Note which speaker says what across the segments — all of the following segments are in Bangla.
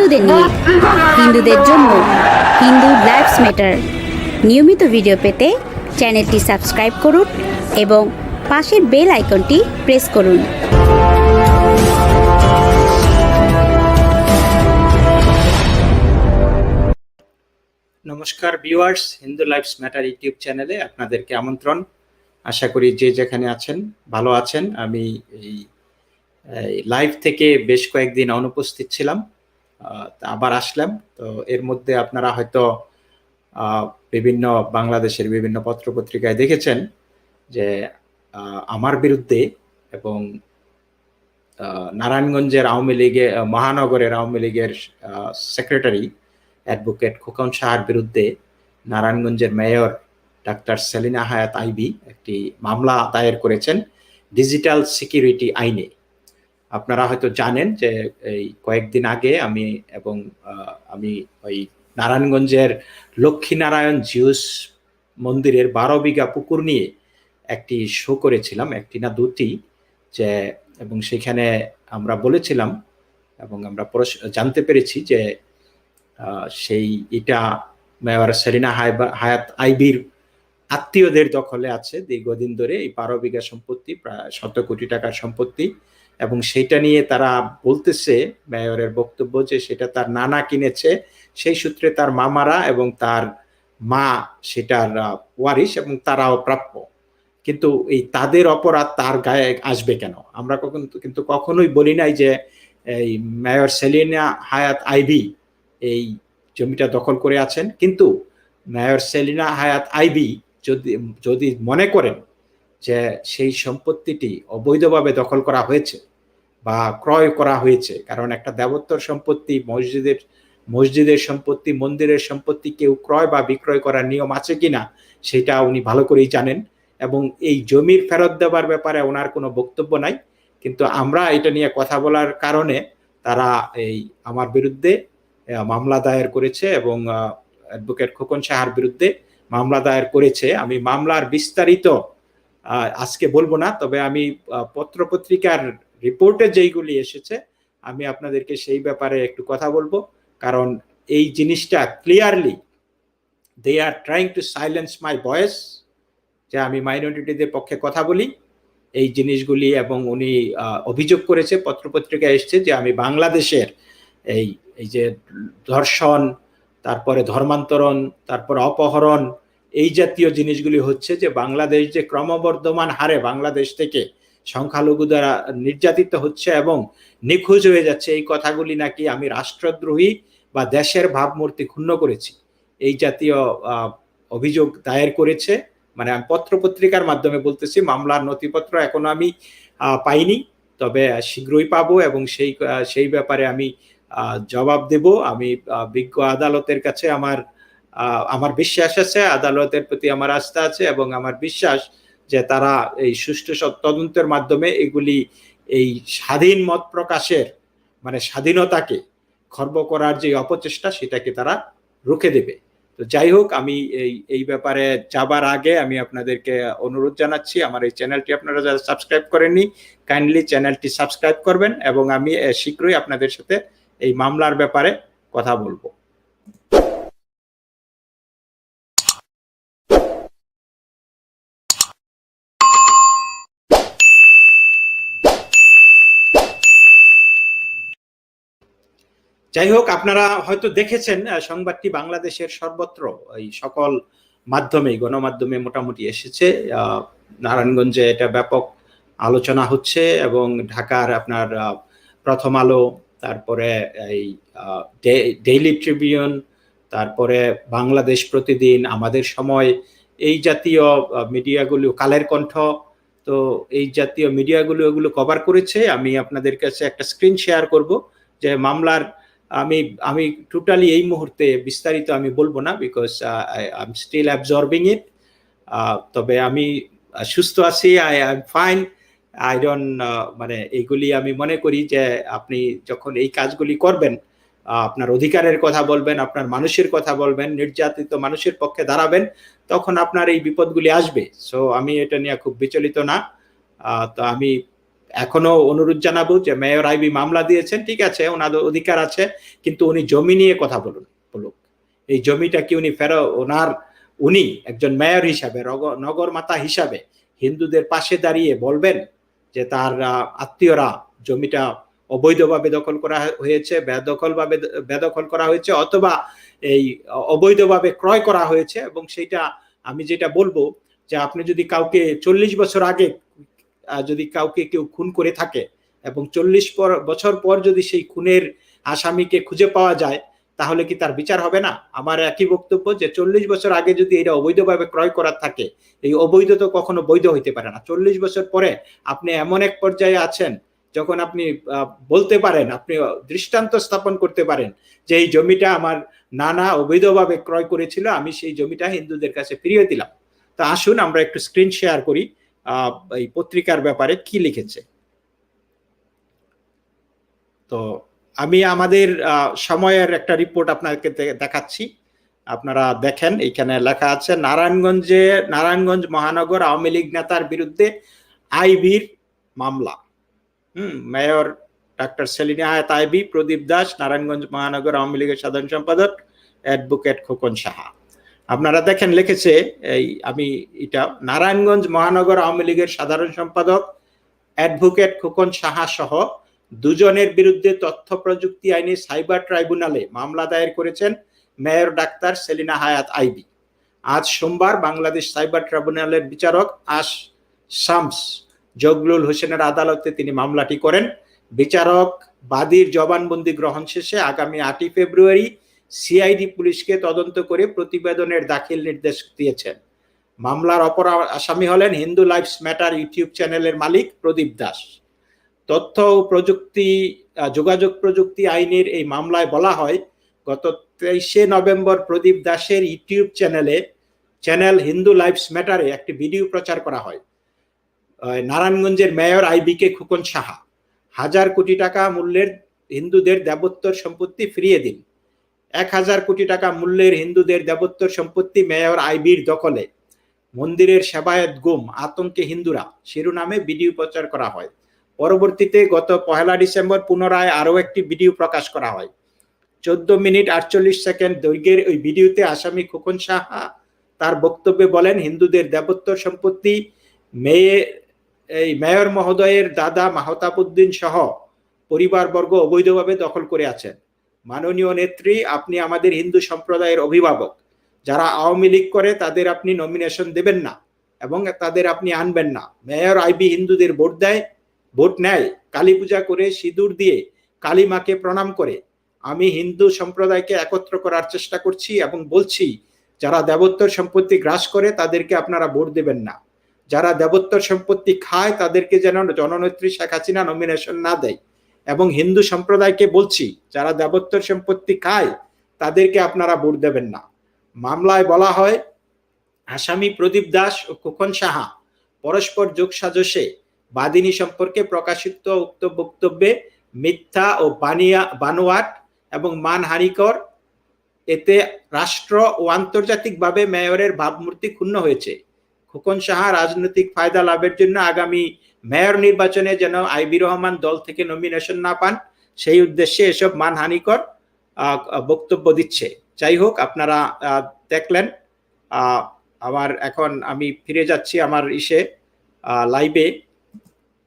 Speaker 1: হিন্দুদের নিয়ে, হিন্দুদের জন্য, হিন্দু লাইফস ম্যাটার নিয়মিত ভিডিও পেতে চ্যানেলটি সাবস্ক্রাইব করুন এবং পাশের বেল আইকনটি প্রেস করুন।
Speaker 2: নমস্কার viewers Hindu lives matter YouTube চ্যানেলে আপনাদেরকে আমন্ত্রণ। আশা করি যে যেখানে আছেন, ভালো আছেন। আমি এই লাইভ থেকে বেশ কয়েকদিন অনুপস্থিত ছিলাম। আবার আসলাম। তো এর মধ্যে আপনারা হয়তো বিভিন্ন বাংলাদেশের বিভিন্ন পত্রপত্রিকায় দেখেছেন যে আমার বিরুদ্ধে এবং নারায়ণগঞ্জের আওয়ামী লীগের মহানগরের আওয়ামী লীগের সেক্রেটারি অ্যাডভোকেট খোকন শাহর বিরুদ্ধে নারায়ণগঞ্জের মেয়র ডাক্তার সেলিনা হায়াত আইবি একটি মামলা দায়ের করেছেন ডিজিটাল সিকিউরিটি আইনে। আপনারা হয়তো জানেন যে এই কয়েকদিন আগে আমি এবং আমি ওই নারায়ণগঞ্জের লক্ষ্মীনারায়ণ জিউস মন্দিরের বারো বিঘা পুকুর নিয়ে একটি শো করেছিলাম, একটি না দুটি, যে এবং সেখানে আমরা বলেছিলাম এবং আমরা জানতে পেরেছি যে সেই এটা মেয়র হাইবা- হায়াত আইবির আত্মীয়দের দখলে আছে। দীর্ঘদিন ধরে এই বারো বিঘা সম্পত্তি, প্রায় শত কোটি টাকার সম্পত্তি। এবং সেটা নিয়ে তারা বলতেছে মেয়রের বক্তব্য যে সেটা তার নানা কিনেছে। সেই সূত্রে তার মামারা এবং তার মা সেটার ওয়ারিশ এবং তারাও প্রাপ্য। কিন্তু এই তাদের অপরাধ তার গায়ে আসবে কেন? আমরা কখন, কিন্তু কখনোই বলি নাই যে এই মেয়র সেলিনা হায়াত আইবি এই জমিটা দখল করে আছেন। কিন্তু মেয়র সেলিনা হায়াত আইবি যদি যদি মনে করেন যে সেই সম্পত্তিটি অবৈধভাবে দখল করা হয়েছে বা ক্রয় করা হয়েছে। কারণ একটা দেবত্বর সম্পত্তি, মসজিদের মসজিদের সম্পত্তি, মন্দিরের সম্পত্তি, কেউ ক্রয় বা বিক্রয় করার নিয়ম আছে কিনা, সেটা উনি ভালো করেই জানেন। এবং এই জমির ফেরত দেওয়ার ব্যাপারে ওনার কোনো বক্তব্য নাই। কিন্তু আমরা এটা নিয়ে কথা বলার কারণে তারা এই আমার বিরুদ্ধে মামলা দায়ের করেছে এবং অ্যাডভোকেট খোকন সাহার বিরুদ্ধে মামলা দায়ের করেছে। আমি মামলার বিস্তারিত আজকে বলব না, তবে আমি পত্রপত্রিকার রিপোর্টে যেইগুলি এসেছে, আমি আপনাদেরকে সেই ব্যাপারে একটু কথা বলব। কারণ এই জিনিসটা clearly they are trying to silence my voice যে আমি মাইনরিটিদের পক্ষে কথা বলি। এই জিনিসগুলি এবং উনি অভিযোগ করেছে পত্রপত্রিকায় এসছে যে আমি বাংলাদেশের এই এই যে ধর্ষণ, তারপরে ধর্মান্তরণ, তারপর অপহরণ, এই জাতীয় জিনিসগুলি হচ্ছে যে বাংলাদেশ যে ক্রমবর্ধমান হারে বাংলাদেশ থেকে সংখ্যালঘু দ্বারা নির্যাতিত হচ্ছে এবং নিখোঁজ হয়ে যাচ্ছে। এই কথাগুলি নাকি আমি রাষ্ট্রদ্রোহী বা দেশের ভাবমূর্তি ক্ষুণ্ণ করেছি। এই জাতীয় অভিযোগ দায়ের করেছে। মানে আমি পত্রপত্রিকার মাধ্যমে বলতেছি, মামলার নথিপত্র এখনও আমি পাইনি। তবে শীঘ্রই পাবো এবং সেই সেই ব্যাপারে আমি জবাব দেব। আমি বিজ্ঞ আদালতের কাছে আমার আমার বিশ্বাস আছে, আদালতের প্রতি আমার আস্থা আছে এবং আমার বিশ্বাস যে তারা এই সুষ্ঠু তদন্তের মাধ্যমে এগুলি এই স্বাধীন মত প্রকাশের মানে স্বাধীনতাকে খর্ব করার যে অপচেষ্টা, সেটাকে তারা রুখে দেবে। তো যাই হোক, আমি এই এই ব্যাপারে যাবার আগে আমি আপনাদেরকে অনুরোধ জানাচ্ছি, আমার এই চ্যানেলটি আপনারা যারা সাবস্ক্রাইব করেননি, কাইন্ডলি চ্যানেলটি সাবস্ক্রাইব করবেন এবং আমি শীঘ্রই আপনাদের সাথে এই মামলার ব্যাপারে কথা বলব। যাই হোক আপনারা হয়তো দেখেছেন সংবাদটি বাংলাদেশের সর্বত্র, এই সকল মাধ্যমে গণমাধ্যমে মোটামুটি এসেছে। নারায়ণগঞ্জে এটা ব্যাপক আলোচনা হচ্ছে এবং ঢাকার আপনার প্রথম আলো, তারপরে এই ডেইলি ট্রিবিউন, তারপরে বাংলাদেশ প্রতিদিন, আমাদের সময়, এই জাতীয় মিডিয়াগুলো, কালের কণ্ঠ, তো এই জাতীয় মিডিয়াগুলো এগুলো কভার করেছে। আমি আপনাদের কাছে একটা স্ক্রিন শেয়ার করব যে মামলার আমি আমি টোটালি এই মুহূর্তে বিস্তারিত আমি বলব না because I am still absorbing it তবে আমি সুস্থ আছি I am fine I don't মানে এইগুলি আমি মনে করি যে আপনি যখন এই কাজগুলি করবেন আপনার অধিকারের কথা বলবেন, আপনার মানুষের কথা বলবেন, নির্যাতিত মানুষের পক্ষে দাঁড়াবেন, তখন আপনার এই বিপদগুলি আসবে। সো আমি এটা নিয়ে খুব বিচলিত না। তো আমি এখনও অনুরোধ জানাব যে মেয়র আইবি মামলা দিয়েছেন, ঠিক আছে, ওনাদের অধিকার আছে, কিন্তু উনি জমি নিয়ে কথা বলুন, বলুক। এই জমিটা কি উনি ফেরো, ওনার, উনি একজন মেয়র হিসাবে নগর মাতা হিসাবে হিন্দুদের পাশে দাঁড়িয়ে বলবেন যে তার আত্মীয়রা জমিটা অবৈধভাবে দখল করা হয়েছে, বেদখলভাবে, বেদখল করা হয়েছে, অথবা এই অবৈধভাবে ক্রয় করা হয়েছে, এবং সেটা আমি যেটা বলব যে আপনি যদি কাউকে চল্লিশ বছর আগে যদি কাউকে কেউ খুন করে থাকে এবং চল্লিশ পর বছর পর যদি সেই খুনের আসামিকে খুঁজে পাওয়া যায়, তাহলে কি তার বিচার হবে না? আমার একই বক্তব্য যে চল্লিশ বছর আগে যদি এটা অবৈধভাবে ক্রয় করার থাকে, এই অবৈধ তো কখনো বৈধ হইতে পারে না। চল্লিশ বছর পরে আপনি এমন এক পর্যায়ে আছেন, যখন আপনি বলতে পারেন, আপনি দৃষ্টান্ত স্থাপন করতে পারেন যে এই জমিটা আমার নানা অবৈধভাবে ক্রয় করেছিল, আমি সেই জমিটা হিন্দুদের কাছে ফিরিয়ে দিলাম। তা আসুন, আমরা একটু স্ক্রিন শেয়ার করি। এই পত্রিকার ব্যাপারে কি লিখেছে? তো আমি আমাদের সময়ের একটা রিপোর্ট আপনাকে দেখাচ্ছি। আপনারা দেখেন, এখানে লেখা আছে, নারায়ণগঞ্জে, নারায়ণগঞ্জ মহানগর আওয়ামী লীগ নেতার বিরুদ্ধে আইবির মামলা। হুম, মেয়র ডাক্তার সেলিনা হায়াত আইবি, প্রদীপ দাস, নারায়ণগঞ্জ মহানগর আওয়ামী লীগের সাধারণ সম্পাদক, অ্যাডভোকেট খোকন সাহা। আপনারা দেখেন লিখেছে, এই আমি এটা, নারায়ণগঞ্জ মহানগর আওয়ামী লীগের সাধারণ সম্পাদক অ্যাডভোকেট খোকন সাহা সহ দুজনের বিরুদ্ধে তথ্য প্রযুক্তি আইনে সাইবার ট্রাইব্যুনালে মামলা দায়ের করেছেন মেয়র ডাক্তার সেলিনা হায়াত আইবি। আজ সোমবার বাংলাদেশ সাইবার ট্রাইব্যুনালের বিচারক আশ শামস জগলুল হোসেনের আদালতে তিনি মামলাটি করেন। বিচারক বাদীর জবানবন্দি গ্রহণ শেষে আগামী আটই ফেব্রুয়ারি সিআইডি পুলিশকে তদন্ত করে প্রতিবেদনের দাখিল নির্দেশ দিয়েছেন। মামলার অপর আসামি হলেন হিন্দু লাইফস ম্যাটার ইউটিউব চ্যানেলের মালিক প্রদীপ দাস। তথ্য ও প্রযুক্তি যোগাযোগ প্রযুক্তি আইনের এই মামলায় বলা হয়, গত তেইশে নভেম্বর প্রদীপ দাসের ইউটিউব চ্যানেলে, চ্যানেল হিন্দু লাইফস ম্যাটারে একটি ভিডিও প্রচার করা হয়। নারায়ণগঞ্জের মেয়র আইবিকে খুকন সাহা, হাজার কোটি টাকা মূল্যের হিন্দুদের দেবোত্তর সম্পত্তি ফিরিয়ে দিন। এক হাজার কোটি টাকা মূল্যের হিন্দুদের দেবোত্তর সম্পত্তি মেয়র আইবির দখলে। মন্দিরের সেবায়ত গুম, আতঙ্কে হিন্দুরা। শিরোনামে ভিডিও প্রচার করা হয়। পরবর্তীতে গত পহেলা ডিসেম্বর পুনরায় আরও একটি ভিডিও প্রকাশ করা হয়। চোদ্দ মিনিট আটচল্লিশ সেকেন্ড দৈর্ঘ্যের ওই ভিডিওতে আসামি খোকন সাহা তার বক্তব্যে বলেন, হিন্দুদের দেবোত্তর সম্পত্তি মেয়ে, এই মেয়র মহোদয়ের দাদা মাহতাবুদ্দিন সহ পরিবারবর্গ অবৈধভাবে দখল করে আছেন। মাননীয় নেত্রী, আপনি আমাদের হিন্দু সম্প্রদায়ের অভিভাবক। যারা আওয়ামী লীগ করে, তাদের আপনি নমিনেশন দেবেন না এবং তাদের আপনি আনবেন না। মেয়র আইবি হিন্দুদের ভোট দেয়, ভোট নেয়, কালী পূজা করে, সিঁদুর দিয়ে, কালী মাকে প্রণাম করে। আমি হিন্দু সম্প্রদায়কে একত্র করার চেষ্টা করছি এবং বলছি, যারা দেবোত্তর সম্পত্তি গ্রাস করে, তাদেরকে আপনারা ভোট দেবেন না। যারা দেবোত্তর সম্পত্তি খায়, তাদেরকে যেন জননেত্রী শেখ হাসিনা নমিনেশন না দেয়। এবং হিন্দু সম্প্রদায়কে বলছি, যারা দেবোত্তর সম্পত্তি খায়, তাদেরকে আপনারা ভোট দেবেন না। মামলায় বলা হয়, আসামি প্রদীপ দাস ও খোকন সাহা পরস্পর যোগসাজশে বাদিনী সম্পর্কে প্রকাশিত উক্ত বক্তব্যে মিথ্যা ও বানিয়া, বানোয়াট এবং মানহানিকর, এতে রাষ্ট্র ও আন্তর্জাতিকভাবে মেয়রের ভাবমূর্তি ক্ষুণ্ণ হয়েছে। খোকন সাহা রাজনৈতিক ফায়দা লাভের জন্য আগামী মেয়র নির্বাচনে যেন আইবি রহমান দল থেকে নমিনেশন না পান, সেই উদ্দেশ্যে এসব মানহানিকর বক্তব্য দিচ্ছে। যাই হোক, আপনারা দেখলেন আমার এখন আমি ফিরে যাচ্ছি আমার ইসে লাইভে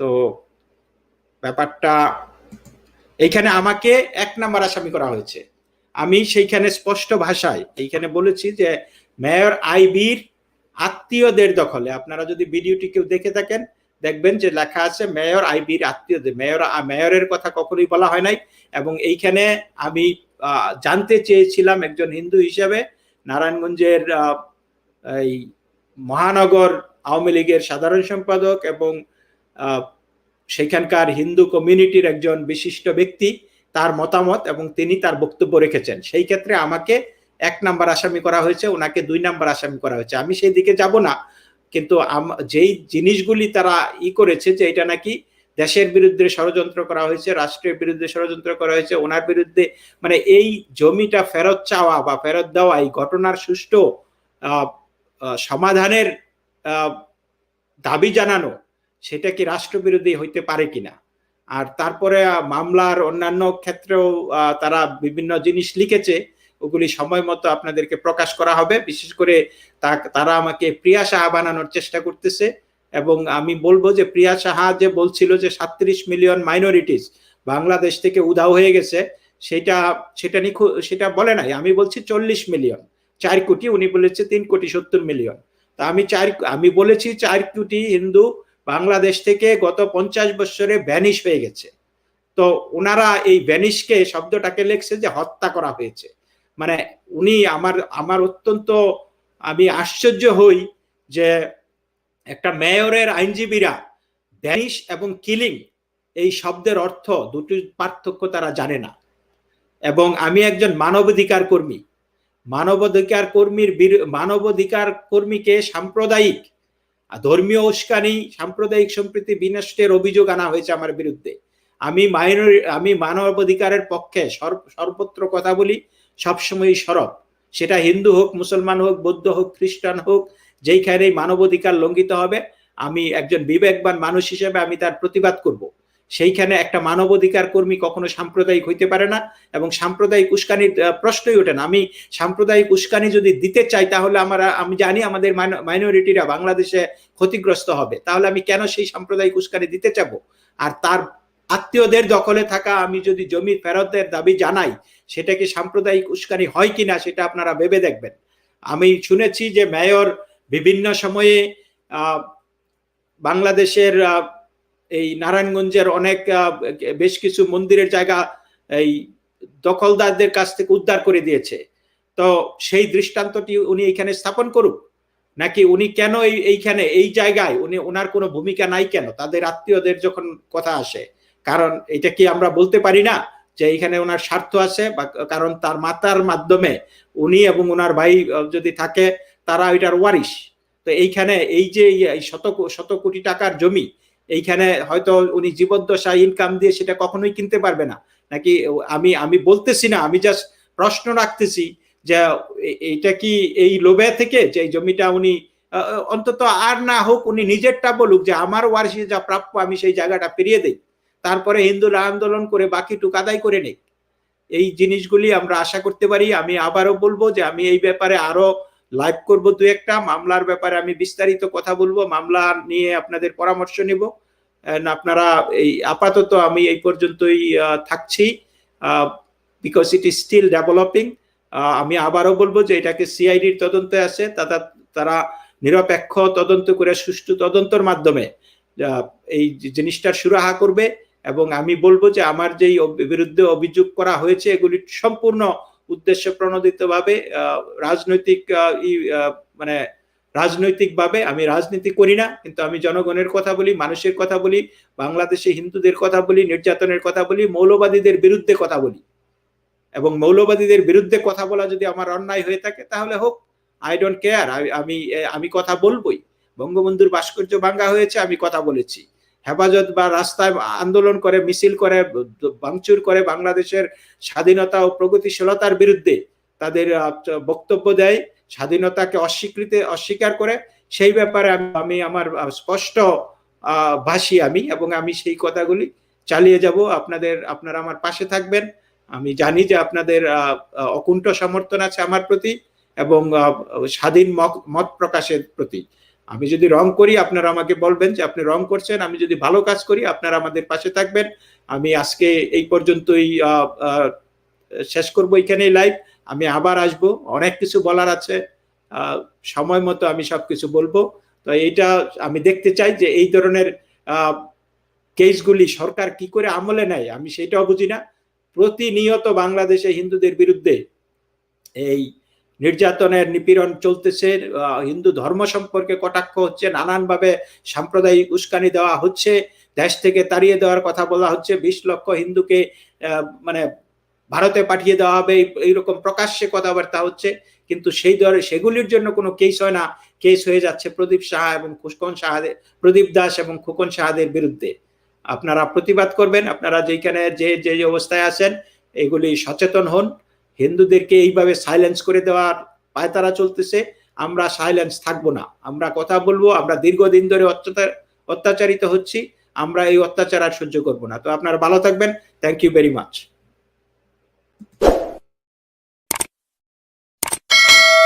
Speaker 2: তো ব্যাপারটা, এইখানে আমাকে এক নাম্বার আসামি করা হয়েছে। আমি সেইখানে স্পষ্ট ভাষায় এইখানে বলেছি যে, মেয়র আইবির আত্মীয়দের দখলে, আপনারা যদি ভিডিওটি কেউ দেখে থাকেন দেখবেন যে লেখা আছে মেয়র আইবির আত্মীয়দের মেয়র মেয়রের কথা কখনোই বলা হয় নাই। এবং এইখানে আমি জানতে চেয়েছিলাম একজন হিন্দু হিসাবে, নারায়ণগঞ্জের এই মহানগর আওয়ামী লীগের সাধারণ সম্পাদক এবং সেখানকার হিন্দু কমিউনিটির একজন বিশিষ্ট ব্যক্তি, তার মতামত এবং তিনি তার বক্তব্য রেখেছেন। সেই ক্ষেত্রে আমাকে এক নাম্বার আসামি করা হয়েছে, ওনাকে দুই নাম্বার আসামি করা হয়েছে। আমি সেই দিকে যাব না। কিন্তু যেই জিনিসগুলি তারা ই করেছে যে এটা নাকি দেশের বিরুদ্ধে ষড়যন্ত্র করা হয়েছে, রাষ্ট্রের বিরুদ্ধে ষড়যন্ত্র করা হয়েছে, ওনার বিরুদ্ধে মানে এই জমিটা ফেরত চাওয়া বা ফেরত দেওয়া, এই ঘটনার সুষ্ঠু সমাধানের দাবি জানানো, সেটা কি রাষ্ট্রবিরোধী হইতে পারে কিনা? আর তারপরে মামলার অন্যান্য ক্ষেত্রেও তারা বিভিন্ন জিনিস লিখেছে ওগুলি সময় মতো আপনাদেরকে প্রকাশ করা হবে। বিশেষ করে তারা আমাকে প্রিয়া সাহা বানানোর চেষ্টা করতেছে এবং আমি বলব যে প্রিয়া সাহা যে বলছিল যে সাত্রিশ মিলিয়ন মাইনরিটিস বাংলাদেশ থেকে উধাও হয়ে গেছে, সেটা সেটা নিখু, সেটা বলে নাই। আমি বলছি চল্লিশ মিলিয়ন। চার কোটি, উনি বলেছে তিন কোটি সত্তর মিলিয়ন। তা আমি চার, আমি বলেছি চার কোটি হিন্দু বাংলাদেশ থেকে গত পঞ্চাশ বছরে ভ্যানিশ হয়ে গেছে। তো ওনারা এই ভ্যানিশকে শব্দটাকে লেখছে যে হত্যা করা হয়েছে। মানে উনি আমার আমার অত্যন্ত, আমি আশ্চর্য হই যে একটা মেয়রের আইনজীবীরা ভ্যানিশ এবং কিলিং এই শব্দের অর্থ দুটির পার্থক্য তারা জানে না। এবং আমি একজন মানবাধিকার কর্মী। মানবাধিকার কর্মীর মানবাধিকার কর্মীকে সাম্প্রদায়িক, ধর্মীয় উস্কানি, সাম্প্রদায়িক সম্প্রীতি বিনষ্টের অভিযোগ আনা হয়েছে আমার বিরুদ্ধে। আমি মাইনরি, আমি মানবাধিকারের পক্ষে সর্ব- সর্বত্র কথা বলি সবসময়ই সরব। সেটা হিন্দু হোক, মুসলমান হোক, বৌদ্ধ হোক, খ্রিস্টান হোক, যেইখানেই মানবাধিকার লঙ্ঘিত হবে, আমি একজন বিবেকবান মানুষ হিসেবে আমি তার প্রতিবাদ করব। সেইখানে একটা মানবাধিকার কর্মী কখনো সাম্প্রদায়িক হইতে পারে না এবং সাম্প্রদায়িক উস্কানির প্রশ্নই ওঠে না। আমি সাম্প্রদায়িক উস্কানি যদি দিতে চাই, তাহলে আমরা, আমি জানি আমাদের মাইনরিটিরা বাংলাদেশে ক্ষতিগ্রস্ত হবে। তাহলে আমি কেন সেই সাম্প্রদায়িক উস্কানি দিতে চাব? আর তার আত্মীয়দের দখলে থাকা, আমি যদি জমি ফেরতের দাবি জানাই, সেটা কি সাম্প্রদায়িক উস্কানি হয় কিনা সেটা আপনারা ভেবে দেখবেন। আমি শুনেছি যে মেয়র বিভিন্ন সময়ে বাংলাদেশের এই নারায়ণগঞ্জের অনেক বেশ কিছু মন্দিরের জায়গা এই দখলদারদের কাছ থেকে উদ্ধার করে দিয়েছে। তো সেই দৃষ্টান্তটি উনি এখানে স্থাপন করুক, নাকি উনি কেন এই, এইখানে, এই জায়গায় উনি ওনার কোনো ভূমিকা নাই কেন? তাদের আত্মীয়দের যখন কথা আসে কারণ এটা কি আমরা বলতে পারি না যে এইখানে ওনার স্বার্থ আছে বা কারণ তার মাতার মাধ্যমে উনি এবং ওনার ভাই যদি থাকে, তারা ওইটার ওয়ারিশ। তো এইখানে এই যে শত শত কোটি টাকার জমি, এইখানে হয়তো উনি জীবদ্দশায় ইনকাম দিয়ে সেটা কখনোই কিনতে পারবে না। নাকি আমি আমি বলতেছি না, আমি জাস্ট প্রশ্ন রাখতেছি যে এইটা কি এই লোভে থেকে যে জমিটা উনি অন্তত আর না হোক, উনি নিজেরটা বলুক যে আমার ওয়ারিশে যা প্রাপ্য আমি সেই জায়গাটা ফিরিয়ে দেই। তারপরে হিন্দুরা আন্দোলন করে বাকিটুক আদায় করে নেই। এই জিনিসগুলি আমরা আশা করতে পারি। আমি আবারও বলব যে আমি এই ব্যাপারে আরও লাইভ করব দু একটা। মামলার ব্যাপারে আমি বিস্তারিত কথা বলব। মামলা নিয়ে আপনাদের পরামর্শ নিব। আপনারা এই আপাতত আমি এই পর্যন্তই থাকছি। Because it is still developing আমি আবারও বলব যে এটাকে সিআইডির তদন্তে আছে তারা তারা নিরপেক্ষ তদন্ত করে সুষ্ঠু তদন্তর মাধ্যমে এই জিনিসটার সুরাহা করবে। এবং আমি বলব যে আমার যেই বিরুদ্ধে অভিযোগ করা হয়েছে, এগুলি সম্পূর্ণ উদ্দেশ্য প্রণোদিতভাবে রাজনৈতিক মানে রাজনৈতিকভাবে আমি রাজনীতি করি না। কিন্তু আমি জনগণের কথা বলি, মানুষের কথা বলি, বাংলাদেশে হিন্দুদের কথা বলি, নির্যাতনের কথা বলি, মৌলবাদীদের বিরুদ্ধে কথা বলি। এবং মৌলবাদীদের বিরুদ্ধে কথা বলা যদি আমার অন্যায় হয়ে থাকে, তাহলে হোক আই ডোন্ট কেয়ার আমি আমি কথা বলবোই। বঙ্গবন্ধুর ভাস্কর্য ভাঙ্গা হয়েছে, আমি কথা বলেছি। হেফাজত বা রাস্তায় আন্দোলন করে, মিছিল করে, ভাঙচুর করে বাংলাদেশের স্বাধীনতা ও প্রগতিশীলতার বিরুদ্ধে তাদের বক্তব্য দেয়, স্বাধীনতাকে অস্বীকৃতি, অস্বীকার করে। সেই ব্যাপারে আমি- আমি আমার স্পষ্ট ভাষী আমি এবং আমি সেই কথাগুলি চালিয়ে যাব। আপনাদের, আপনারা আমার পাশে থাকবেন। আমি জানি যে আপনাদের অকুণ্ঠ সমর্থন আছে আমার প্রতি এবং স্বাধীন মত প্রকাশের প্রতি। আমি যদি রং করি, আপনারা আমাকে বলবেন যে আপনি রং করছেন। আমি যদি ভালো কাজ করি, আপনারা আমাদের পাশে থাকবেন। আমি আজকে এই পর্যন্তই শেষ করব এখানেই লাইভ আমি আবার আসব। অনেক কিছু বলার আছে। সময় মতো আমি সব কিছু বলব। তো এইটা আমি দেখতে চাই যে এই ধরনের কেসগুলি সরকার কি করে আমলে নেয়, আমি সেটাও বুঝি না। প্রতিনিয়ত বাংলাদেশে হিন্দুদের বিরুদ্ধে এই নির্যাতনের নিপীড়ন চলতেছে হিন্দু ধর্ম সম্পর্কে কটাক্ষ হচ্ছে, নানানভাবে সাম্প্রদায়িক উস্কানি দেওয়া হচ্ছে, দেশ থেকে তাড়িয়ে দেওয়ার কথা বলা হচ্ছে, বিশ লক্ষ হিন্দুকে মানে ভারতে পাঠিয়ে দেওয়া হবে এইরকম প্রকাশ্যে কথাবার্তা হচ্ছে, কিন্তু সেই ধরে সেগুলির জন্য কোনো কেস হয় না। কেস হয়ে যাচ্ছে প্রদীপ সাহা এবং খুকন সাহাদের, প্রদীপ দাস এবং খুকন সাহাদের বিরুদ্ধে। আপনারা প্রতিবাদ করবেন, আপনারা যেখানে যে যে অবস্থায় আছেন, এগুলি সচেতন হন। হিন্দুদেরকে এইভাবে সাইলেন্স করে দেওয়ার পায়তারা চলতেছে, আমরা সাইলেন্স থাকব না। আমরা কথা বলব, আমরা দীর্ঘদিন ধরে অত্যাচার অত্যাচারিত হচ্ছি, আমরা এই অত্যাচার আর সহ্য করব না। তো আপনারা ভালো থাকবেন। Thank you very much